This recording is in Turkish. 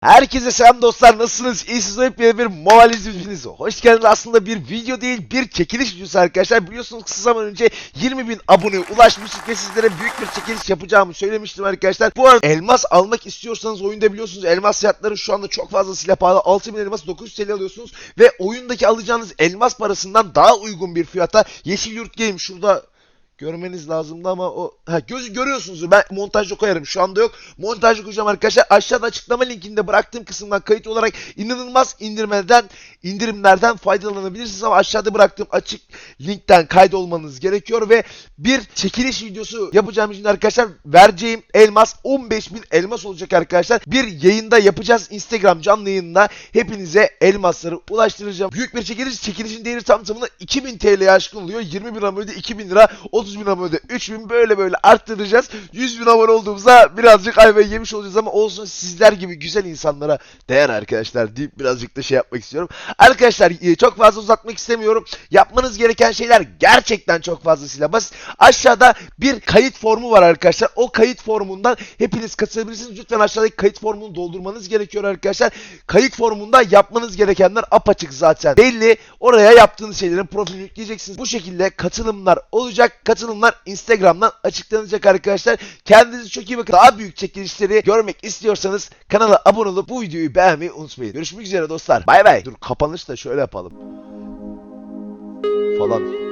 Herkese selam dostlar nasılsınız? İyisiniz hep bir Mobile izleyiciniz. Hoş geldiniz aslında bir video değil bir çekiliş videosu arkadaşlar. Biliyorsunuz kısa zaman önce 20 bin aboneye ulaşmıştık ve sizlere büyük bir çekiliş yapacağımı söylemiştim arkadaşlar. Bu arada elmas almak istiyorsanız oyunda biliyorsunuz elmas fiyatları şu anda çok fazlasıyla pahalı. 6000 elmas 900 TL alıyorsunuz ve oyundaki alacağınız elmas parasından daha uygun bir fiyata Yeşil Yurt Game şurada görmeniz lazımdı ama o ha gözü görüyorsunuz ben montajda koyarım. Şu anda yok. Montajda koyacağım arkadaşlar. Aşağıda açıklama linkinde bıraktığım kısımdan kayıt olarak inanılmaz indirmeden indirimlerden faydalanabilirsiniz. Ama aşağıda bıraktığım açık linkten kaydolmanız gerekiyor ve bir çekiliş videosu yapacağım için arkadaşlar vereceğim elmas 15.000 elmas olacak arkadaşlar. Bir yayında yapacağız. Instagram canlı yayında hepinize elmasları ulaştıracağım. Büyük bir çekiliş. Çekilişin değeri tam tamına 2000 TL'ye aşkın oluyor. 20 bin abonede 2000 lira. 30 bin abonede 3000 böyle böyle arttıracağız. 100 bin abone olduğumuzda birazcık ayvayı yemiş olacağız ama olsun sizler gibi güzel insanlara değer arkadaşlar deyip birazcık da şey yapmak istiyorum. Arkadaşlar e, çok fazla uzatmak istemiyorum. Yapmanız gereken şeyler gerçekten çok fazlasıyla basit. Aşağıda bir kayıt formu var arkadaşlar. O kayıt formundan hepiniz katılabilirsiniz. Lütfen aşağıdaki kayıt formunu doldurmanız gerekiyor arkadaşlar. Kayıt formunda yapmanız gerekenler apaçık zaten. Belli oraya yaptığınız şeylerin profilini yükleyeceksiniz. Bu şekilde katılımlar olacak katılımlar Instagram'dan açıklanacak arkadaşlar. Kendinize çok iyi bakın. Daha büyük çekilişleri görmek istiyorsanız kanala abone olup bu videoyu beğenmeyi unutmayın. Görüşmek üzere dostlar. Bay bay. Dur kapanış da şöyle yapalım. Falan